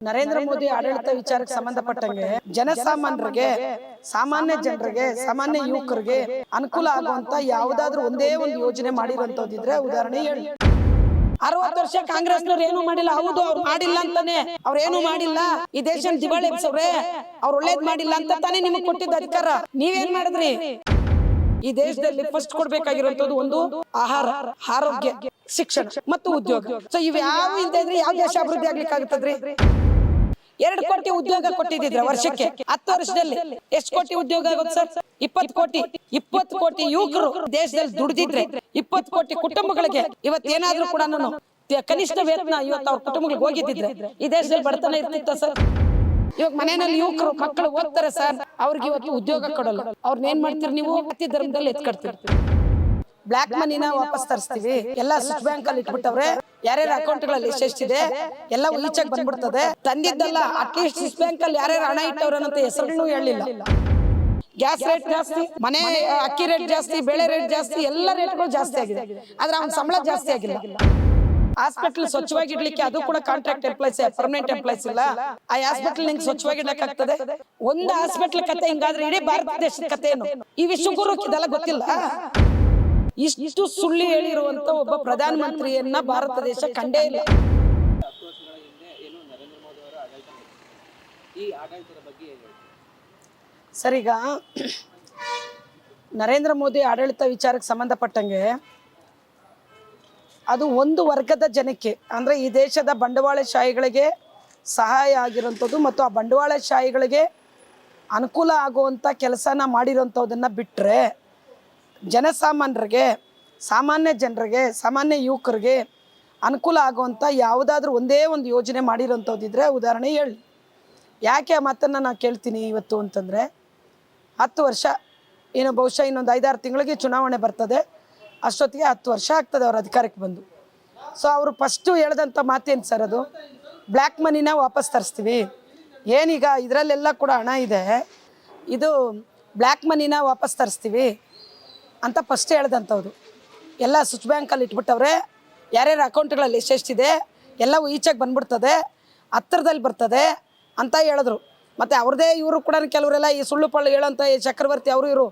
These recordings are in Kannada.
ನರೇಂದ್ರ ಮೋದಿ ಆಡಳಿತ ವಿಚಾರಕ್ಕೆ ಸಂಬಂಧಪಟ್ಟಂಗೆ ಜನಸಾಮಾನ್ಯರಿಗೆ ಸಾಮಾನ್ಯ ಜನರಿಗೆ ಸಾಮಾನ್ಯ ಯುವಕರಿಗೆ ಅನುಕೂಲ ಆಗುವಂತ ಯಾವ್ದಾದ್ರು ಒಂದೇ ಒಂದು ಯೋಜನೆ ಮಾಡಿರುವಂತದ್ದಿದ್ರೆ ಉದಾಹರಣೆ ಹೇಳಿ. ಅರವತ್ತು ವರ್ಷ ಕಾಂಗ್ರೆಸ್ನವ್ರು ಏನು ಮಾಡಿಲ್ಲ. ಹೌದು ಅವ್ರು ಮಾಡಿಲ್ಲ ಅಂತಾನೆ. ಅವ್ರೇನು ಏನು ಮಾಡಿಲ್ಲ. ಈ ದೇಶ ದಿವಾಳಿ ಎಬ್ಸವ್ರೆ ಅವ್ರು ಒಳ್ಳೇದ್ ಮಾಡಿಲ್ಲ ಅಂತ ತಾನೇ ನಿಮಗ್ ಕೊಟ್ಟಿದ್ದ ಅಧಿಕಾರ. ನೀವೇನ್ ಮಾಡಿದ್ರಿ? ಈ ದೇಶದಲ್ಲಿ ಫಸ್ಟ್ ಕೊಡ್ಬೇಕಾಗಿರುವಂತದ್ದು ಒಂದು ಆಹಾರ ಆರೋಗ್ಯ ಶಿಕ್ಷಣ ಮತ್ತು ಉದ್ಯೋಗ. ಸೊ ಇವ್ ಯಾವ ಇಲ್ದೇ ಇದ್ರೆ ಯಾವ ದೇಶ ಅಭಿವೃದ್ಧಿ ಆಗ್ಲಿಕ್ಕೆ ಆಗುತ್ತದ್ರಿ ಎರಡು ಕೋಟಿ ಉದ್ಯೋಗ ಕೊಟ್ಟಿದ್ರೆ ವರ್ಷಕ್ಕೆ? ಹತ್ತು ವರ್ಷದಲ್ಲಿ ಎಷ್ಟು ಕೋಟಿ ಉದ್ಯೋಗ ಆಗುತ್ತೆ ಸರ್? ಇಪ್ಪತ್ತು ಕೋಟಿ. ಇಪ್ಪತ್ತು ಕೋಟಿ ಯುವಕರು ದೇಶದಲ್ಲಿ ದುಡಿದಿದ್ರೆ ಇಪ್ಪತ್ತು ಕೋಟಿ ಕುಟುಂಬಗಳಿಗೆ ಇವತ್ತೇನಾದ್ರೂ ಕೂಡ ನಾನು ಕನಿಷ್ಠ ವೇತನ ಇವತ್ತು ಅವ್ರ ಕುಟುಂಬಗಳಿಗೆ ಹೋಗಿದ್ದಿದ್ರೆ ಈ ದೇಶದಲ್ಲಿ ಬಡತನ ಇರ್ತಿತ್ತ ಸರ್? ಇವಾಗ ಮನೆಯಲ್ಲಿ ಯುವಕರು ಮಕ್ಕಳು ಓದ್ತಾರೆ ಸರ್. ಅವ್ರಿಗೆ ಇವತ್ತು ಉದ್ಯೋಗ ಕೊಡಲ್ಲ. ಅವ್ರನ್ನ ಏನ್ ಮಾಡ್ತೀರಿ ನೀವು? ಅತಿ ಧರ್ಮದಲ್ಲಿ ಎತ್ಕಡ್ತೀರಿ ಬ್ಲಾಕ್ ಮನಿನ ವಾಪಸ್ ತರಿಸ್ತೀವಿ. ಎಲ್ಲ ಸ್ವಿಚ್ ಬ್ಯಾಂಕ್ ಅಲ್ಲಿ ಇಟ್ಬಿಟ್ಟವ್ರೆ. ಯಾರ್ಯಾರ ಅಕೌಂಟ್ಗಳಲ್ಲಿ ಎಷ್ಟೆಷ್ಟಿದೆ ಎಲ್ಲ ಈಚೆಗೆ ಬಂದ್ಬಿಡ್ತದೆ. ತಂದಿದ್ದಲ್ಲ ಅಟ್ಲೀಸ್ಟ್ ಸ್ವಿಸ್ ಬ್ಯಾಂಕ್ ಅಲ್ಲಿ ಯಾರ್ಯಾರು ಹಣ ಇಟ್ಟವ್ರ ಹೆಸರು ಹೆಸರುಗಳು ಹೇಳಿಲ್ಲ ಗ್ಯಾಸ್ ರೇಟ್ ಜಾಸ್ತಿ ಮನೆ ಅಕ್ಕಿ ರೇಟ್ ಜಾಸ್ತಿ ಬೆಳೆ ರೇಟ್ ಜಾಸ್ತಿ ಎಲ್ಲ ರೇಟ್ಗಳು ಜಾಸ್ತಿ ಆಗಿದೆ. ಆದ್ರೆ ಅವ್ನ ಸಂಬಳ ಜಾಸ್ತಿ ಆಗಿಲ್ಲ. ಹಾಸ್ಪಿಟಲ್ ಸ್ವಚ್ಛವಾಗಿ ಇಡ್ಲಿಕ್ಕೆ ಅದು ಕೂಡ ಕಾಂಟ್ರಾಕ್ಟ್ ಎಂಪ್ಲಾಯ್ಸ್ ಪರ್ಮನೆಂಟ್ ಎಂಪ್ಲಾಯ್ಸ್ ಇಲ್ಲ. ಆ ಹಾಸ್ಪಿಟಲ್ ನಿಂಗೆ ಸ್ವಚ್ಛವಾಗಿ ಇಡ್ಲಿಕ್ಕೆ ಆಗ್ತದೆ. ಒಂದು ಹಾಸ್ಪಿಟಲ್ ಕತೆ ಹಿಂಗಾದ್ರೆ ಇಡೀ ಭಾರತ ದೇಶದ ಕತೆ ಏನು ಈ ವಿಶ್ವಗುರು ಇದೆಲ್ಲ ಗೊತ್ತಿಲ್ಲ. ಇಷ್ಟು ಸುಳ್ಳು ಹೇಳಿರುವಂತ ಒಬ್ಬ ಪ್ರಧಾನ ಮಂತ್ರಿಯನ್ನ ಭಾರತ ದೇಶ ಕಂಡೇ ಇಲ್ಲ. ಸರಿಗ ನರೇಂದ್ರ ಮೋದಿ ಆಡಳಿತ ವಿಚಾರಕ್ಕೆ ಸಂಬಂಧಪಟ್ಟಂಗೆ ಅದು ಒಂದು ವರ್ಗದ ಜನಕ್ಕೆ ಅಂದ್ರೆ ಈ ದೇಶದ ಬಂಡವಾಳಶಾಹಿಗಳಿಗೆ ಸಹಾಯ ಆಗಿರೋಂಥದ್ದು ಮತ್ತು ಆ ಬಂಡವಾಳಶಾಹಿಗಳಿಗೆ ಅನುಕೂಲ ಆಗುವಂಥ ಕೆಲಸನ ಮಾಡಿರೋಂಥದ್ದನ್ನು ಬಿಟ್ಟರೆ ಜನಸಾಮಾನ್ಯರಿಗೆ, ಸಾಮಾನ್ಯ ಜನರಿಗೆ, ಸಾಮಾನ್ಯ ಯುವಕರಿಗೆ ಅನುಕೂಲ ಆಗುವಂಥ ಯಾವುದಾದ್ರೂ ಒಂದೇ ಒಂದು ಯೋಜನೆ ಮಾಡಿರೋಂಥದ್ದಿದ್ರೆ ಉದಾಹರಣೆ ಹೇಳಿ. ಯಾಕೆ ಆ ಮಾತನ್ನು ನಾನು ಕೇಳ್ತೀನಿ ಇವತ್ತು ಅಂತಂದರೆ, ಹತ್ತು ವರ್ಷ ಏನು ಬಹುಶಃ ಇನ್ನೊಂದು ಐದಾರು ತಿಂಗಳಿಗೆ ಚುನಾವಣೆ ಬರ್ತದೆ. ಅಷ್ಟೊತ್ತಿಗೆ ಹತ್ತು ವರ್ಷ ಆಗ್ತದೆ ಅವ್ರ ಅಧಿಕಾರಕ್ಕೆ ಬಂದು. ಸೊ ಅವರು ಫಸ್ಟು ಹೇಳ್ದಂಥ ಮಾತೇನು ಸರ್ ಅದು? ಬ್ಲ್ಯಾಕ್ ಮನಿನ ವಾಪಸ್ ತರಿಸ್ತೀವಿ. ಏನೀಗ ಇದರಲ್ಲೆಲ್ಲ ಕೂಡ ಹಣ ಇದೆ. ಇದು ಬ್ಲ್ಯಾಕ್ ಮನಿನ ವಾಪಸ್ ತರಿಸ್ತೀವಿ. ಅಂತ ಫಸ್ಟ್ ಹೇಳ್ದಂಥವ್ರು. ಎಲ್ಲ ಸ್ವಿಚ್ ಬ್ಯಾಂಕಲ್ಲಿ ಇಟ್ಬಿಟ್ಟವ್ರೆ, ಯಾರ್ಯಾರ ಅಕೌಂಟ್ಗಳಲ್ಲಿ ಎಷ್ಟೆಷ್ಟಿದೆ ಎಲ್ಲವೂ ಈಚೆಗೆ ಬಂದ್ಬಿಡ್ತದೆ ಹತ್ತಿರದಲ್ಲಿ ಬರ್ತದೆ ಅಂತ ಹೇಳಿದ್ರು. ಮತ್ತು ಅವ್ರದ್ದೇ ಇವರು ಕೂಡ ಕೆಲವರೆಲ್ಲ ಈ ಸುಳ್ಳು ಪಳ್ಳು ಹೇಳೋಂಥ ಈ ಚಕ್ರವರ್ತಿ ಅವರು ಇವರು,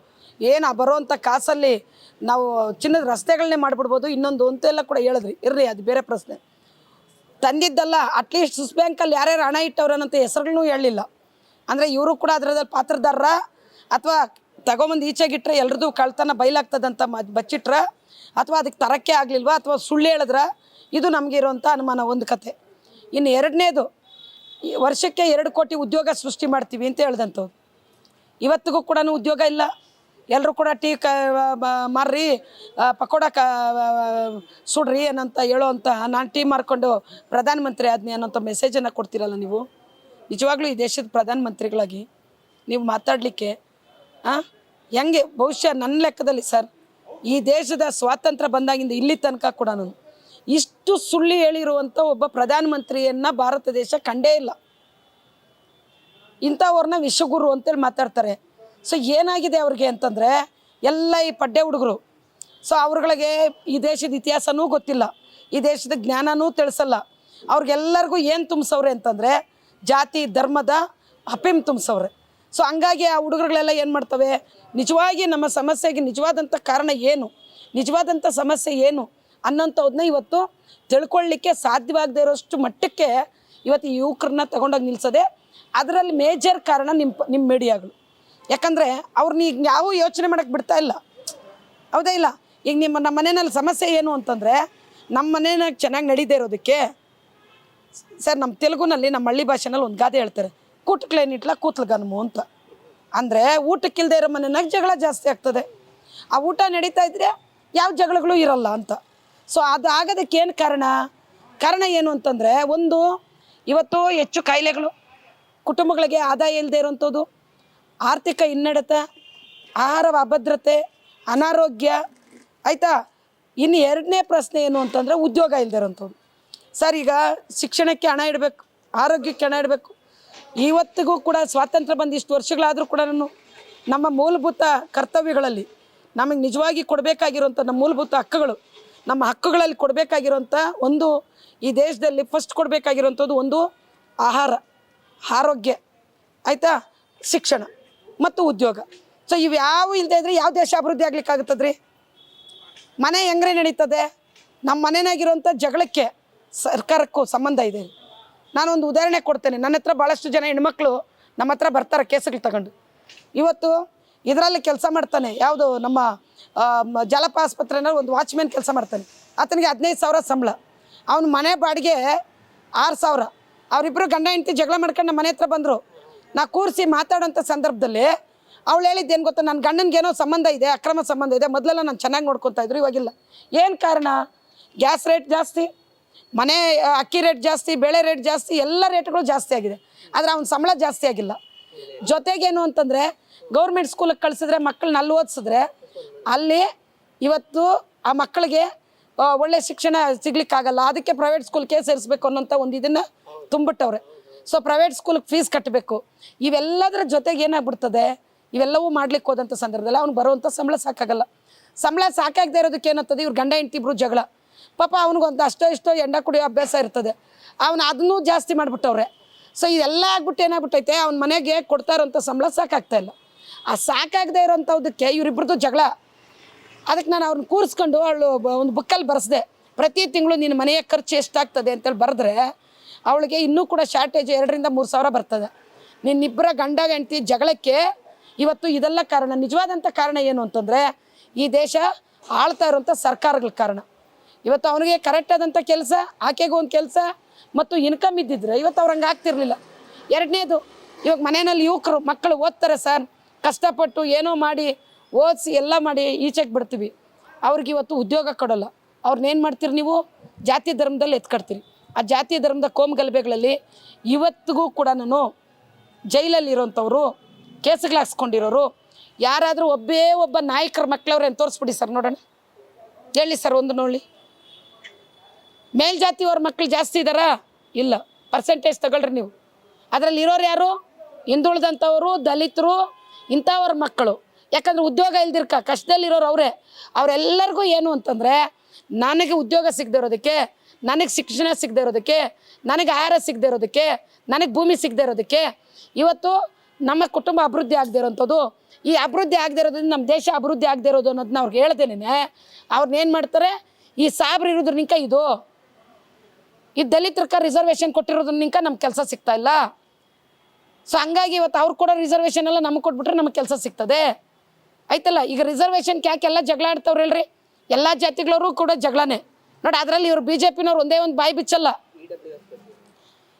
ಏನು ಆ ಬರೋವಂಥ ಕಾಸಲ್ಲಿ ನಾವು ಚಿನ್ನದ ರಸ್ತೆಗಳನ್ನೇ ಮಾಡಿಬಿಡ್ಬೋದು, ಇನ್ನೊಂದು ಅಂತೆಲ್ಲ ಕೂಡ ಹೇಳಿದ್ರಿ. ಇರ್ರಿ ಅದು ಬೇರೆ ಪ್ರಶ್ನೆ. ತಂದಿದ್ದಲ್ಲ ಅಟ್ಲೀಸ್ಟ್ ಸ್ವಿಸ್ ಬ್ಯಾಂಕಲ್ಲಿ ಯಾರ್ಯಾರು ಹಣ ಇಟ್ಟವ್ರನ್ನಂಥ ಹೆಸರುಗಳನ್ನೂ ಹೇಳಲಿಲ್ಲ. ಅಂದರೆ ಇವರು ಕೂಡ ಅದರದಲ್ಲಿ ಪಾತ್ರದಾರರ, ಅಥವಾ ತಗೊಂಬಂದು ಈಚೆಗಿಟ್ರೆ ಎಲ್ರದ್ದು ಕಳ್ತನ ಬಯಲಾಗ್ತದಂತ ಮ ಬಚ್ಚಿಟ್ರ ಅಥವಾ ಅದಕ್ಕೆ ತರಕ್ಕೆ ಆಗಲಿಲ್ವಾ ಅಥವಾ ಸುಳ್ಳು ಹೇಳಿದ್ರ ಇದು ನಮಗೆ ಇರೋವಂಥ ಅನುಮಾನ, ಒಂದು ಕತೆ. ಇನ್ನು ಎರಡನೇದು ವರ್ಷಕ್ಕೆ ಎರಡು ಕೋಟಿ ಉದ್ಯೋಗ ಸೃಷ್ಟಿ ಮಾಡ್ತೀವಿ ಅಂತ ಹೇಳ್ದಂಥವ್ರು ಇವತ್ತಿಗೂ ಕೂಡ ಉದ್ಯೋಗ ಇಲ್ಲ. ಎಲ್ಲರೂ ಕೂಡ ಟೀ ಕ ಮಾರ್ರಿ ಪಕೋಡ ಕ ಸುಡ್ರಿ ಅನ್ನಂತ ಹೇಳೋವಂಥ ನಾನು ಟೀ ಮಾರ್ಕೊಂಡು ಪ್ರಧಾನಮಂತ್ರಿ ಆದ್ನಿ ಅನ್ನೋಂಥ ಮೆಸೇಜನ್ನು ಕೊಡ್ತೀರಲ್ಲ ನೀವು? ನಿಜವಾಗ್ಲೂ ಈ ದೇಶದ ಪ್ರಧಾನಮಂತ್ರಿಗಳಾಗಿ ನೀವು ಮಾತಾಡಲಿಕ್ಕೆ ಹೆಂಗೆ ಬಹುಶಃ ನನ್ನ ಲೆಕ್ಕದಲ್ಲಿ ಸರ್, ಈ ದೇಶದ ಸ್ವಾತಂತ್ರ್ಯ ಬಂದಾಗಿಂದ ಇಲ್ಲಿ ತನಕ ಕೂಡ ನಾನು ಇಷ್ಟು ಸುಳ್ಳು ಹೇಳಿರುವಂಥ ಒಬ್ಬ ಪ್ರಧಾನಮಂತ್ರಿಯನ್ನು ಭಾರತ ದೇಶ ಕಂಡೇ ಇಲ್ಲ. ಇಂಥವ್ರನ್ನ ವಿಶ್ವಗುರು ಅಂತೇಳಿ ಮಾತಾಡ್ತಾರೆ. ಸೊ ಏನಾಗಿದೆ ಅವ್ರಿಗೆ ಅಂತಂದರೆ, ಎಲ್ಲ ಈ ಪಡ್ಡೆ ಹುಡುಗರು, ಸೊ ಅವ್ರುಗಳಿಗೆ ಈ ದೇಶದ ಇತಿಹಾಸನೂ ಗೊತ್ತಿಲ್ಲ, ಈ ದೇಶದ ಜ್ಞಾನನೂ ತಿಳಿಸಲ್ಲ. ಅವ್ರಿಗೆಲ್ಲರಿಗೂ ಏನು ತುಂಬಿಸವ್ರೆ ಅಂತಂದರೆ, ಜಾತಿ, ಧರ್ಮದ ಅಪಿಮ್ ತುಂಬಿಸವ್ರೆ. ಸೊ ಹಂಗಾಗಿ ಆ ಹುಡುಗರುಗಳೆಲ್ಲ ಏನು ಮಾಡ್ತವೆ ನಿಜವಾಗಿ ನಮ್ಮ ಸಮಸ್ಯೆಗೆ ನಿಜವಾದಂಥ ಕಾರಣ ಏನು? ನಿಜವಾದಂಥ ಸಮಸ್ಯೆ ಏನು? ಅನ್ನೋಂಥವ್ದನ್ನ ಇವತ್ತು ತಿಳ್ಕೊಳ್ಳಿಕ್ಕೆ ಸಾಧ್ಯವಾಗದೇ ಇರೋಷ್ಟು ಮಟ್ಟಕ್ಕೆ ಇವತ್ತು ಯುವಕರನ್ನ ತಗೊಂಡೋಗಿ ನಿಲ್ಸೋದೆ ಅದರಲ್ಲಿ ಮೇಜರ್ ಕಾರಣ ನಿಮ್ಮ ನಿಮ್ಮ ಮೀಡಿಯಾಗಳು. ಯಾಕಂದರೆ ಅವ್ರನ್ನ ಈಗ ಯಾವ ಯೋಚನೆ ಮಾಡೋಕ್ಕೆ ಬಿಡ್ತಾ ಇಲ್ಲ. ಹೌದಾ ಇಲ್ಲ? ಈಗ ನಿಮ್ಮ, ನಮ್ಮ ಮನೆಯಲ್ಲಿ ಸಮಸ್ಯೆ ಏನು ಅಂತಂದರೆ ನಮ್ಮ ಮನೆಯಾಗ ಚೆನ್ನಾಗಿ ನಡೀದೇ ಇರೋದಕ್ಕೆ ಸರ್, ನಮ್ಮ ತೆಲುಗುನಲ್ಲಿ ನಮ್ಮ ಹಳ್ಳಿ ಭಾಷೆನಲ್ಲಿ ಒಂದು ಗಾದೆ ಹೇಳ್ತಾರೆ. ಕೂಟಕ್ಲೇನಿಟ್ಲ ಕೂತ್ಲಗನ್ಮು ಅಂತ. ಅಂದರೆ ಊಟಕ್ಕಿಲ್ಲದೆ ಇರೋ ಮನೆಯಾಗ ಜಗಳ ಜಾಸ್ತಿ ಆಗ್ತದೆ. ಆ ಊಟ ನಡೀತಾ ಇದ್ರೆ ಯಾವ ಜಗಳಗಳು ಇರಲ್ಲ ಅಂತ. ಸೊ ಅದು ಆಗೋದಕ್ಕೇನು ಕಾರಣ? ಕಾರಣ ಏನು ಅಂತಂದರೆ ಒಂದು, ಇವತ್ತು ಹೆಚ್ಚು ಕಾಯಿಲೆಗಳು, ಕುಟುಂಬಗಳಿಗೆ ಆದಾಯ ಇಲ್ಲದೆ ಇರೋಂಥದ್ದು, ಆರ್ಥಿಕ ಹಿನ್ನಡೆತ ಆಹಾರ ಅಭದ್ರತೆ, ಅನಾರೋಗ್ಯ, ಆಯಿತಾ? ಇನ್ನು ಎರಡನೇ ಪ್ರಶ್ನೆ ಏನು ಅಂತಂದರೆ ಉದ್ಯೋಗ ಇಲ್ಲದೆ ಇರೋಂಥದ್ದು. ಸರ್, ಈಗ ಶಿಕ್ಷಣಕ್ಕೆ ಹಣ ಇಡಬೇಕು, ಆರೋಗ್ಯಕ್ಕೆ ಹಣ ಇಡಬೇಕು ಇವತ್ತಿಗೂ ಕೂಡ ಸ್ವಾತಂತ್ರ್ಯ ಬಂದು ಇಷ್ಟು ವರ್ಷಗಳಾದರೂ ಕೂಡ ನಾನು ನಮ್ಮ ಮೂಲಭೂತ ಕರ್ತವ್ಯಗಳಲ್ಲಿ ನಮಗೆ ನಿಜವಾಗಿ ಕೊಡಬೇಕಾಗಿರುವಂಥ ನಮ್ಮ ಮೂಲಭೂತ ಹಕ್ಕುಗಳು, ನಮ್ಮ ಹಕ್ಕುಗಳಲ್ಲಿ ಕೊಡಬೇಕಾಗಿರುವಂಥ ಒಂದು ಈ ದೇಶದಲ್ಲಿ ಫಸ್ಟ್ ಕೊಡಬೇಕಾಗಿರುವಂಥದ್ದು ಒಂದು ಆಹಾರ, ಆರೋಗ್ಯ, ಆಯಿತಾ? ಶಿಕ್ಷಣ ಮತ್ತು ಉದ್ಯೋಗ. ಸೊ ಇವ್ಯಾವು ಇಲ್ಲದೆ ಇದ್ದರೆ ಯಾವ ದೇಶ ಅಭಿವೃದ್ಧಿ ಆಗ್ಲಿಕ್ಕಾಗುತ್ತದೆ ರೀ ಮನೆ ಹೆಂಗ್ರೆ ನಡೀತದೆ? ನಮ್ಮ ಮನೆಯಾಗಿರುವಂಥ ಜಗಳಕ್ಕೆ ಸರ್ಕಾರಕ್ಕೂ ಸಂಬಂಧ ಇದೆ. ನಾನೊಂದು ಉದಾಹರಣೆ ಕೊಡ್ತೇನೆ. ನನ್ನ ಹತ್ರ ಭಾಳಷ್ಟು ಜನ ಹೆಣ್ಮಕ್ಳು ನಮ್ಮ ಹತ್ರ ಬರ್ತಾರೆ ಕೇಸುಗಳು ತಗೊಂಡು. ಇವತ್ತು ಇದರಲ್ಲಿ ಕೆಲಸ ಮಾಡ್ತಾನೆ. ಯಾವುದು ನಮ್ಮ ಜಲಪ ಆಸ್ಪತ್ರೆನಲ್ಲಿ ಒಂದು ವಾಚ್ಮ್ಯಾನ್ ಕೆಲಸ ಮಾಡ್ತಾನೆ. ಆತನಿಗೆ ಹದಿನೈದು ಸಾವಿರ ಸಂಬಳ. ಅವನ ಮನೆ ಬಾಡಿಗೆ ಆರು ಸಾವಿರ. ಅವರಿಬ್ಬರು ಗಂಡ ಹೆಂಡತಿ ಜಗಳ ಮಾಡ್ಕೊಂಡು ನಮ್ಮ ಮನೆ ಹತ್ರ ಬಂದರು. ನಾ ಕೂರಿಸಿ ಮಾತಾಡೋಂಥ ಸಂದರ್ಭದಲ್ಲಿ ಅವಳು ಹೇಳಿದ್ದು ಏನು ಗೊತ್ತಾ? ನನ್ನ ಗಂಡನಿಗೇನೋ ಸಂಬಂಧ ಇದೆ, ಅಕ್ರಮ ಸಂಬಂಧ ಇದೆ. ಮೊದಲೆಲ್ಲ ನಾನು ಚೆನ್ನಾಗಿ ನೋಡ್ಕೊತಾ ಇದ್ರು, ಇವಾಗಿಲ್ಲ. ಏನು ಕಾರಣ? ಗ್ಯಾಸ್ ರೇಟ್ ಜಾಸ್ತಿ. ಮನೆ ಅಕ್ಕಿ ರೇಟ್ ಜಾಸ್ತಿ, ಬೇಳೆ ರೇಟ್ ಜಾಸ್ತಿ, ಎಲ್ಲ ರೇಟ್ಗಳು ಜಾಸ್ತಿ ಆಗಿದೆ. ಆದರೆ ಅವ್ನ ಸಂಬಳ ಜಾಸ್ತಿ ಆಗಿಲ್ಲ. ಜೊತೆಗೇನು ಅಂತಂದರೆ ಗೌರ್ಮೆಂಟ್ ಸ್ಕೂಲಿಗೆ ಕಳಿಸಿದ್ರೆ ಮಕ್ಕಳನ್ನ ಅಲ್ಲಿ ಓದಿಸಿದ್ರೆ ಅಲ್ಲಿ ಇವತ್ತು ಆ ಮಕ್ಕಳಿಗೆ ಒಳ್ಳೆ ಶಿಕ್ಷಣ ಸಿಗ್ಲಿಕ್ಕಾಗಲ್ಲ. ಅದಕ್ಕೆ ಪ್ರೈವೇಟ್ ಸ್ಕೂಲ್ಗೆ ಸೇರಿಸ್ಬೇಕು ಅನ್ನೋಂಥ ಒಂದು ಇದನ್ನು ತುಂಬಿಟ್ಟವ್ರೆ. ಸೊ ಪ್ರೈವೇಟ್ ಸ್ಕೂಲ್ಗೆ ಫೀಸ್ ಕಟ್ಟಬೇಕು ಇವೆಲ್ಲದರ ಜೊತೆಗೆ ಏನಾಗ್ಬಿಡ್ತದೆ? ಇವೆಲ್ಲವೂ ಮಾಡ್ಲಿಕ್ಕೆ ಹೋದಂಥ ಸಂದರ್ಭದಲ್ಲಿ ಅವ್ನು ಬರುವಂಥ ಸಂಬಳ ಸಾಕಾಗಲ್ಲ. ಸಂಬಳ ಸಾಕಾಗದೇ ಇರೋದಕ್ಕೆ ಏನಾಗ್ತದೆ ಇವ್ರು ಗಂಡ, ಹೆಂಡತಿ ಇಬ್ರು ಜಗಳ. ಪಾಪ ಅವ್ನಿಗೊಂದು ಅಷ್ಟೋ ಇಷ್ಟೋ ಎಂಡ ಕುಡಿಯೋ ಅಭ್ಯಾಸ ಇರ್ತದೆ. ಅವನು ಅದನ್ನೂ ಜಾಸ್ತಿ ಮಾಡಿಬಿಟ್ಟವ್ರೆ. ಸೊ ಇದೆಲ್ಲ ಆಗ್ಬಿಟ್ಟು ಏನಾಗ್ಬಿಟ್ಟೈತೆ, ಅವ್ನ ಮನೆಗೆ ಕೊಡ್ತಾ ಇರೋಂಥ ಸಂಬಳ ಸಾಕಾಗ್ತಾ ಇಲ್ಲ. ಆ ಸಾಕಾಗದೇ ಇರೋಂಥದ್ದಕ್ಕೆ ಇವರಿಬ್ರದ್ದು ಜಗಳ. ಅದಕ್ಕೆ ನಾನು ಅವ್ರನ್ನ ಕೂರಿಸ್ಕೊಂಡು ಅವಳು ಒಂದು ಬುಕ್ಕಲ್ಲಿ ಬರೆಸ್ದೆ. ಪ್ರತಿ ತಿಂಗಳು ನಿನ್ನ ಮನೆಯ ಖರ್ಚು ಎಷ್ಟಾಗ್ತದೆ ಅಂತೇಳಿ ಬರೆದ್ರೆ, ಅವಳಿಗೆ ಇನ್ನೂ ಕೂಡ ಶಾರ್ಟೇಜ್ ಎರಡರಿಂದ ಮೂರು ಸಾವಿರ ಬರ್ತದೆ. ನಿನ್ನಿಬ್ಬರ ಗಂಡ ಹೆಂಡತಿ ಜಗಳಕ್ಕೆ ಇವತ್ತು ಇದೆಲ್ಲ ಕಾರಣ. ನಿಜವಾದಂಥ ಕಾರಣ ಏನು ಅಂತಂದರೆ, ಈ ದೇಶ ಆಳ್ತಾ ಇರುವಂಥ ಸರ್ಕಾರಗಳ ಕಾರಣ. ಇವತ್ತು ಅವನಿಗೆ ಕರೆಕ್ಟ್ ಆದಂಥ ಕೆಲಸ, ಆಕೆಗೂ ಒಂದು ಕೆಲಸ, ಮತ್ತು ಇನ್ಕಮ್ ಇದ್ದಿದ್ರೆ ಇವತ್ತು ಅವ್ರು ಹಂಗೆ ಆಗ್ತಿರ್ಲಿಲ್ಲ. ಎರಡನೇದು, ಇವಾಗ ಮನೆಯಲ್ಲಿ ಯುವಕರು, ಮಕ್ಕಳು ಓದ್ತಾರೆ ಸರ್. ಕಷ್ಟಪಟ್ಟು ಏನೋ ಮಾಡಿ, ಓದಿಸಿ ಎಲ್ಲ ಮಾಡಿ ಈಚೆಗೆ ಬಿಡ್ತೀವಿ. ಅವ್ರಿಗೆ ಇವತ್ತು ಉದ್ಯೋಗ ಕೊಡೋಲ್ಲ. ಅವ್ರನ್ನೇನು ಮಾಡ್ತೀರಿ ನೀವು? ಜಾತಿ ಧರ್ಮದಲ್ಲಿ ಎತ್ಕಡ್ತೀರಿ. ಆ ಜಾತಿ ಧರ್ಮದ ಕೋಮಗಲಭೆಗಳಲ್ಲಿ ಇವತ್ತಿಗೂ ಕೂಡ ನಾನು ಜೈಲಲ್ಲಿ ಇರೋಂಥವ್ರು, ಕೇಸುಗಳು ಹಾಕ್ಸ್ಕೊಂಡಿರೋರು, ಯಾರಾದರೂ ಒಬ್ಬೇ ಒಬ್ಬ ನಾಯಕರ ಮಕ್ಕಳವ್ರೇನು ತೋರಿಸ್ಬಿಡಿ ಸರ್ ನೋಡೋಣ. ಹೇಳಿ ಸರ್ ಒಂದು ನೋಡಿ ಮೇಲ್ಜಾತಿಯವ್ರ ಮಕ್ಕಳು ಜಾಸ್ತಿ ಇದ್ದಾರಾ ಇಲ್ಲ. ಪರ್ಸೆಂಟೇಜ್ ತಗೊಳ್ರಿ ನೀವು. ಅದರಲ್ಲಿ ಇರೋರು ಯಾರು? ಹಿಂದುಳಿದಂಥವರು, ದಲಿತರು, ಇಂಥವ್ರ ಮಕ್ಕಳು. ಯಾಕಂದ್ರೆ ಉದ್ಯೋಗ ಇಲ್ದಿರ್ಕ ಕಷ್ಟದಲ್ಲಿರೋರು ಅವರೇ. ಅವರೆಲ್ಲರಿಗೂ ಏನು ಅಂತಂದರೆ, ನನಗೆ ಉದ್ಯೋಗ ಸಿಗದೆ ಇರೋದಕ್ಕೆ, ನನಗೆ ಶಿಕ್ಷಣ ಸಿಗದೆ ಇರೋದಕ್ಕೆ, ನನಗೆ ಆಹಾರ ಸಿಗದೆ ಇರೋದಕ್ಕೆ, ನನಗೆ ಭೂಮಿ ಸಿಗದೆ ಇರೋದಕ್ಕೆ, ಇವತ್ತು ನಮ್ಮ ಕುಟುಂಬ ಅಭಿವೃದ್ಧಿ ಆಗದೆ ಇರೋಂಥದ್ದು, ಈ ಅಭಿವೃದ್ಧಿ ಆಗದೆ ಇರೋದ್ರಿಂದ ನಮ್ಮ ದೇಶ ಅಭಿವೃದ್ಧಿ ಆಗದೆ ಇರೋದು ಅನ್ನೋದನ್ನ ಅವ್ರಿಗೆ ಹೇಳ್ದೇನೆ ಅವ್ರನ್ನೇನು ಮಾಡ್ತಾರೆ? ಈ ಸಾಬ್ರು ಇರೋದ್ರ ನಿಂಕ ಇದು ಈ ದಲಿತರ್ಕ ರಿಸರ್ವೇಶನ್ ಕೊಟ್ಟಿರೋದನ್ನಿಂಕ ನಮ್ಗೆ ಕೆಲಸ ಸಿಗ್ತಾ ಇಲ್ಲ. ಸೊ ಹಂಗಾಗಿ ಇವತ್ತು ಅವ್ರು ಕೂಡ ರಿಸರ್ವೇಷನ್ ಎಲ್ಲ ನಮಗೆ ಕೊಟ್ಬಿಟ್ರೆ ನಮಗೆ ಕೆಲಸ ಸಿಗ್ತದೆ. ಆಯ್ತಲ್ಲ? ಈಗ ರಿಸರ್ವೇಷನ್ಗೆ ಯಾಕೆ ಎಲ್ಲ ಜಗಳ ಆಡ್ತಾವ್ರೆ ಹೇಳ್ರಿ? ಎಲ್ಲ ಜಾತಿಗಳವರು ಕೂಡ ಜಗಳನೇ. ನೋಡಿ, ಅದರಲ್ಲಿ ಇವರು ಬಿ ಜೆ ಪಿನವ್ರು ಒಂದೇ ಒಂದು ಬಾಯಿ ಬಿಚ್ಚಲ್ಲ.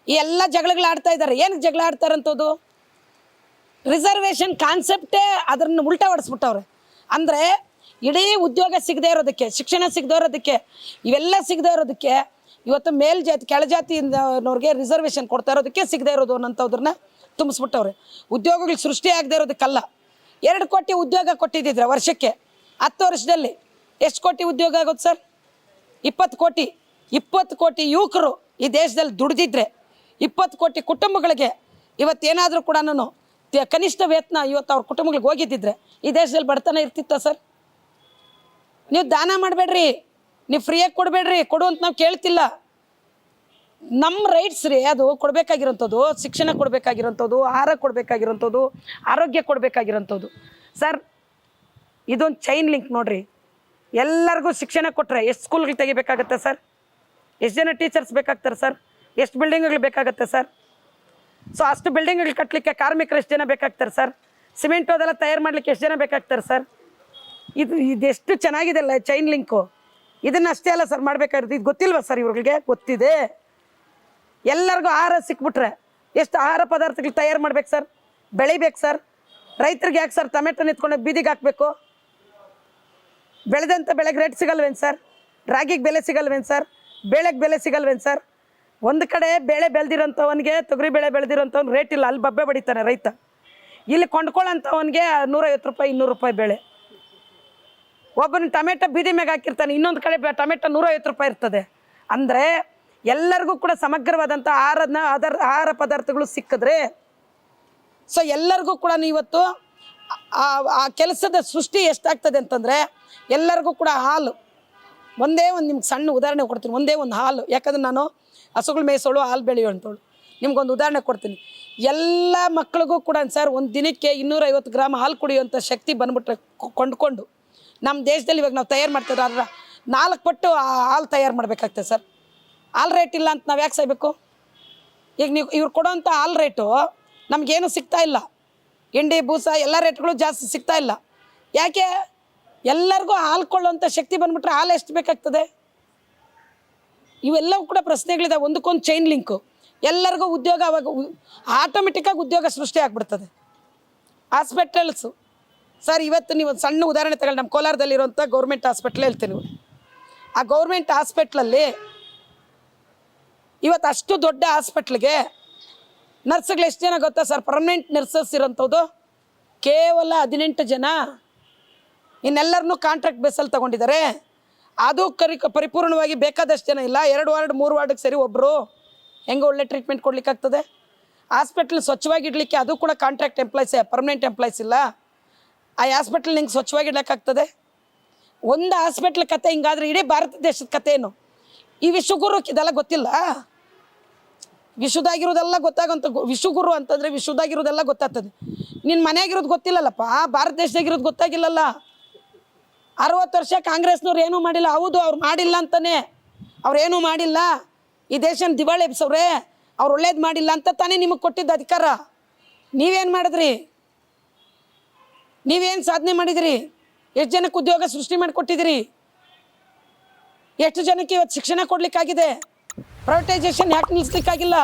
ಈ ಎಲ್ಲ ಜಗಳಗಳು ಆಡ್ತಾ ಇದ್ದಾರೆ ಏನಕ್ಕೆ ಜಗಳ ಆಡ್ತಾರಂಥದ್ದು ರಿಸರ್ವೇಷನ್ ಕಾನ್ಸೆಪ್ಟೇ ಅದನ್ನು ಉಲ್ಟಾ ಹೊಡೆಸ್ಬಿಟ್ಟವ್ರೆ ಅಂದರೆ ಇಡೀ ಉದ್ಯೋಗ ಸಿಗದೇ ಇರೋದಕ್ಕೆ, ಶಿಕ್ಷಣ ಸಿಗದೇ ಇರೋದಕ್ಕೆ, ಇವೆಲ್ಲ ಸಿಗದೇ ಇರೋದಕ್ಕೆ ಇವತ್ತು ಮೇಲ್ಜಾತಿ ಕೆಳಜಾತಿಯಿಂದವ್ರಿಗೆ ರಿಸರ್ವೇಷನ್ ಕೊಡ್ತಾ ಇರೋದಕ್ಕೆ ಸಿಗದೆ ಇರೋದು ಅನ್ನೋಂಥವ್ರನ್ನ ತುಂಬಿಸ್ಬಿಟ್ಟವ್ರೆ. ಉದ್ಯೋಗಗಳು ಸೃಷ್ಟಿ ಆಗದೆ ಇರೋದಕ್ಕಲ್ಲ ಎರಡು ಕೋಟಿ ಉದ್ಯೋಗ ಕೊಟ್ಟಿದ್ದಿದ್ರೆ ವರ್ಷಕ್ಕೆ, ಹತ್ತು ವರ್ಷದಲ್ಲಿ ಎಷ್ಟು ಕೋಟಿ ಉದ್ಯೋಗ ಆಗೋದು ಸರ್? ಇಪ್ಪತ್ತು ಕೋಟಿ. ಇಪ್ಪತ್ತು ಕೋಟಿ ಯುವಕರು ಈ ದೇಶದಲ್ಲಿ ದುಡಿದಿದ್ರೆ, ಇಪ್ಪತ್ತು ಕೋಟಿ ಕುಟುಂಬಗಳಿಗೆ ಇವತ್ತೇನಾದರೂ ಕೂಡ ನಾನು ಕನಿಷ್ಠ ವೇತನ ಇವತ್ತು ಅವ್ರ ಕುಟುಂಬಗಳಿಗೆ ಹೋಗಿದ್ದಿದ್ರೆ ಈ ದೇಶದಲ್ಲಿ ಬಡತನ ಇರ್ತಿತ್ತ ಸರ್? ನೀವು ದಾನ ಮಾಡಬೇಡ್ರಿ. ನೀವು ಫ್ರೀಯಾಗಿ ಕೊಡಬೇಡ್ರಿ, ಕೊಡು ಅಂತ ನಾವು ಕೇಳ್ತಿಲ್ಲ. ನಮ್ಮ ರೈಟ್ಸ್ ರೀ, ಅದು ಕೊಡಬೇಕಾಗಿರೋಂಥದ್ದು, ಶಿಕ್ಷಣ ಕೊಡಬೇಕಾಗಿರೋಂಥದ್ದು, ಆಹಾರ ಕೊಡಬೇಕಾಗಿರೋಂಥದ್ದು, ಆರೋಗ್ಯ ಕೊಡಬೇಕಾಗಿರೋಂಥದ್ದು. ಸರ್ ಇದೊಂದು ಚೈನ್ ಲಿಂಕ್ ನೋಡ್ರಿ. ಎಲ್ಲರಿಗೂ ಶಿಕ್ಷಣ ಕೊಟ್ಟರೆ ಎಷ್ಟು ಸ್ಕೂಲ್ಗಳು ತೆಗಿಬೇಕಾಗತ್ತೆ ಸರ್ ಎಷ್ಟು ಜನ ಟೀಚರ್ಸ್ ಬೇಕಾಗ್ತಾರೆ ಸರ್ ಎಷ್ಟು ಬಿಲ್ಡಿಂಗ್ಗಳು ಬೇಕಾಗತ್ತೆ ಸರ್ ಸೊ ಅಷ್ಟು ಬಿಲ್ಡಿಂಗ್ಗಳು ಕಟ್ಟಲಿಕ್ಕೆ ಕಾರ್ಮಿಕರು ಎಷ್ಟು ಜನ ಬೇಕಾಗ್ತಾರೆ ಸರ್ ಸಿಮೆಂಟು ಅದೆಲ್ಲ ತಯಾರು ಮಾಡಲಿಕ್ಕೆ ಎಷ್ಟು ಜನ ಬೇಕಾಗ್ತಾರೆ ಸರ್ ಇದು, ಇದೆಷ್ಟು ಚೆನ್ನಾಗಿದೆ ಅಲ್ಲ ಚೈನ್ ಲಿಂಕು ಇದನ್ನು ಅಷ್ಟೇ ಅಲ್ಲ ಸರ್ ಮಾಡಬೇಕಾಗಿರೋದು. ಇದು ಗೊತ್ತಿಲ್ವಾ ಸರ್ ಇವ್ರಿಗೆ ಗೊತ್ತಿದೆ. ಎಲ್ಲರಿಗೂ ಆಹಾರ ಸಿಕ್ಬಿಟ್ರೆ ಎಷ್ಟು ಆಹಾರ ಪದಾರ್ಥಗಳು ತಯಾರು ಮಾಡ್ಬೇಕು ಸರ್? ಬೆಳಿಬೇಕು ಸರ್? ರೈತರಿಗೆ ಯಾಕೆ ಸರ್ ಟೊಮೆಟೊ ನಿಂತ್ಕೊಂಡು ಬೀದಿಗೆ ಹಾಕಬೇಕು? ಬೆಳೆದಂಥ ಬೆಳೆಗೆ ರೇಟ್ ಸಿಗಲ್ವೇನು ಸರ್? ರಾಗಿಗೆ ಬೆಲೆ ಸಿಗಲ್ವೇನು ಸರ್? ಬೇಳೆಗೆ ಬೆಲೆ ಸಿಗಲ್ವೇನು ಸರ್? ಒಂದು ಕಡೆ ಬೇಳೆ ಬೆಳೆದಿರೋಂಥವನಿಗೆ ತೊಗರಿ ಬೆಳೆ ಬೆಳೆದಿರೋಂಥವ್ನು ರೇಟ್ ಇಲ್ಲ. ಅಲ್ಲಿ ಬಬ್ಬೆ ಬಡಿತಾನೆ ರೈತ. ಇಲ್ಲಿ ಕೊಂಡ್ಕೊಳ್ಳೋಂಥವನಿಗೆ ನೂರೈವತ್ತು ರೂಪಾಯಿ, ಇನ್ನೂರು ರೂಪಾಯಿ ಬೆಳೆ. ಒಬ್ಬನ ಟೊಮೆಟೊ ಬೀದಿ ಮ್ಯಾಗ ಹಾಕಿರ್ತಾನೆ, ಇನ್ನೊಂದು ಕಡೆ ಟೊಮೆಟೊ ನೂರೈವತ್ತು ರೂಪಾಯಿ ಇರ್ತದೆ. ಅಂದರೆ ಎಲ್ಲರಿಗೂ ಕೂಡ ಸಮಗ್ರವಾದಂಥ ಆಹಾರನ ಅದರ ಆಹಾರ ಪದಾರ್ಥಗಳು ಸಿಕ್ಕಿದ್ರೆ ಸೊ ಎಲ್ಲರಿಗೂ ಕೂಡ ಇವತ್ತು ಆ- ಕೆಲಸದ ಸೃಷ್ಟಿ ಎಷ್ಟಾಗ್ತದೆ ಅಂತಂದರೆ, ಎಲ್ಲರಿಗೂ ಕೂಡ ಹಾಲು. ಒಂದೇ ಒಂದು ನಿಮ್ಗೆ ಸಣ್ಣ ಉದಾಹರಣೆ ಕೊಡ್ತೀನಿ, ಒಂದೇ ಒಂದು ಹಾಲು. ಯಾಕಂದ್ರೆ ನಾನು ಹಸುಗಳು ಮೇಯಿಸೋಳು, ಹಾಲು ಬೆಳೆಯೋ ಅಂತವಳು ನಿಮ್ಗೊಂದು ಉದಾಹರಣೆ ಕೊಡ್ತೀನಿ. ಎಲ್ಲ ಮಕ್ಳಿಗೂ ಕೂಡ ಸರ್ ಒಂದು ದಿನಕ್ಕೆ ಇನ್ನೂರೈವತ್ತು ಗ್ರಾಮ್ ಹಾಲು ಕುಡಿಯುವಂಥ ಶಕ್ತಿ ಬಂದ್ಬಿಟ್ರೆ ಕೊಂಡ್ಕೊಂಡು ನಮ್ಮ ದೇಶದಲ್ಲಿ ಇವಾಗ ನಾವು ತಯಾರು ಮಾಡ್ತಿದ್ರೆ ಅದರ ನಾಲ್ಕು ಪಟ್ಟು ಹಾಲು ತಯಾರು ಮಾಡಬೇಕಾಗ್ತದೆ ಸರ್. ಹಾಲು ರೇಟ್ ಇಲ್ಲ ಅಂತ ನಾವು ಯಾಕೆ ಸಾಯ್ಬೇಕು? ಈಗ ನೀವು ಇವ್ರು ಕೊಡೋಂಥ ಹಾಲು ರೇಟು ನಮಗೇನು ಸಿಗ್ತಾ ಇಲ್ಲ. ಎಂಡಿ ಬೂಸ ಎಲ್ಲ ರೇಟ್ಗಳು ಜಾಸ್ತಿ ಸಿಗ್ತಾ ಇಲ್ಲ. ಯಾಕೆ? ಎಲ್ಲರಿಗೂ ಹಾಲು ಕೊಳ್ಳೋಂಥ ಶಕ್ತಿ ಬಂದ್ಬಿಟ್ರೆ ಹಾಲು ಎಷ್ಟು ಬೇಕಾಗ್ತದೆ? ಇವೆಲ್ಲವೂ ಕೂಡ ಪ್ರಶ್ನೆಗಳಿದೆ ಒಂದಕ್ಕೊಂದು ಚೈನ್ ಲಿಂಕು ಎಲ್ಲರಿಗೂ ಉದ್ಯೋಗ ಅವಾಗ ಆಟೋಮೆಟಿಕ್ಕಾಗಿ ಉದ್ಯೋಗ ಸೃಷ್ಟಿ ಆಗಿಬಿಡ್ತದೆ. ಹಾಸ್ಪಿಟಲ್ಸು ಸರ್, ಇವತ್ತು ನೀವು ಒಂದು ಸಣ್ಣ ಉದಾಹರಣೆ ತಗೊಳ್ಳಿ. ನಮ್ಮ ಕೋಲಾರದಲ್ಲಿರುವಂಥ ಗೌರ್ಮೆಂಟ್ ಹಾಸ್ಪಿಟ್ಲ್ ಹೇಳ್ತೀನಿ. ಆ ಗೌರ್ಮೆಂಟ್ ಹಾಸ್ಪಿಟ್ಲಲ್ಲಿ ಇವತ್ತು ಅಷ್ಟು ದೊಡ್ಡ ಹಾಸ್ಪಿಟ್ಲಿಗೆ ನರ್ಸ್ಗಳು ಎಷ್ಟು ಜನ ಗೊತ್ತಾ ಸರ್? ಪರ್ಮನೆಂಟ್ ನರ್ಸಸ್ ಇರೋಂಥದ್ದು ಕೇವಲ ಹದಿನೆಂಟು ಜನ ಇನ್ನೆಲ್ಲರನ್ನೂ ಕಾಂಟ್ರಾಕ್ಟ್ ಬೇಸಲ್ಲಿ ತಗೊಂಡಿದ್ದಾರೆ. ಅದು ಕರಿ ಪರಿಪೂರ್ಣವಾಗಿ ಬೇಕಾದಷ್ಟು ಜನ ಇಲ್ಲ. ಎರಡು ವಾರ್ಡ್, ಮೂರು ವಾರ್ಡಿಗೆ ಸರಿ ಒಬ್ಬರು ಹೆಂಗೆ ಒಳ್ಳೆ ಟ್ರೀಟ್ಮೆಂಟ್ ಕೊಡ್ಲಿಕ್ಕಾಗ್ತದೆ? ಹಾಸ್ಪಿಟ್ಲ್ ಸ್ವಚ್ಛವಾಗಿ ಇಡಲಿಕ್ಕೆ ಅದು ಕೂಡ ಕಾಂಟ್ರಾಕ್ಟ್ ಎಂಪ್ಲಾಯ್ಸೇ ಪರ್ಮನೆಂಟ್ ಎಂಪ್ಲಾಯ್ಸ್ ಇಲ್ಲ. ಆ ಹಾಸ್ಪಿಟ್ಲ್ ನಿಂಗೆ ಸ್ವಚ್ಛವಾಗಿ ಇಡೋಕ್ಕಾಗ್ತದೆ ಒಂದು ಹಾಸ್ಪಿಟ್ಲ್ ಕತೆ ಹಿಂಗಾದ್ರೆ ಇಡೀ ಭಾರತ ದೇಶದ ಕತೆ ಏನು ಈ ವಿಶ್ವಗುರು ಇದೆಲ್ಲ ಗೊತ್ತಿಲ್ಲ? ವಿಶ್ವದಾಗಿರೋದೆಲ್ಲ ಗೊತ್ತಾಗಂತ ವಿಶ್ವಗುರು ಅಂತಂದರೆ ವಿಶ್ವದಾಗಿರೋದೆಲ್ಲ ಗೊತ್ತಾಗ್ತದೆ. ನಿನ್ನ ಮನೆಯಾಗಿರೋದು ಗೊತ್ತಿಲ್ಲಲ್ಲಪ್ಪ? ಭಾರತ ದೇಶದಾಗಿರೋದು ಗೊತ್ತಾಗಿಲ್ಲಲ್ಲ? ಅರವತ್ತು ವರ್ಷ ಕಾಂಗ್ರೆಸ್ನವ್ರು ಏನೂ ಮಾಡಿಲ್ಲ. ಹೌದು, ಅವ್ರು ಮಾಡಿಲ್ಲ ಅಂತಾನೆ. ಅವ್ರೇನೂ ಮಾಡಿಲ್ಲ. ಈ ದೇಶನ ದಿವಾಳಿ ಎಬ್ಸವ್ರೆ, ಅವ್ರು ಒಳ್ಳೇದು ಮಾಡಿಲ್ಲ ಅಂತ ತಾನೇ ನಿಮಗೆ ಕೊಟ್ಟಿದ್ದ ಅಧಿಕಾರ. ನೀವೇನು ಮಾಡಿದ್ರಿ? ನೀವೇನು ಸಾಧನೆ ಮಾಡಿದಿರಿ? ಎಷ್ಟು ಜನಕ್ಕೆ ಉದ್ಯೋಗ ಸೃಷ್ಟಿ ಮಾಡಿಕೊಟ್ಟಿದ್ದೀರಿ ಎಷ್ಟು ಜನಕ್ಕೆ ಇವತ್ತು ಶಿಕ್ಷಣ ಕೊಡ್ಲಿಕ್ಕಾಗಿದೆ? ಪ್ರೈವೇಟೈಸೇಷನ್ ಯಾಕೆ ನಿಲ್ಲಿಸ್ಲಿಕ್ಕಾಗಿಲ್ಲ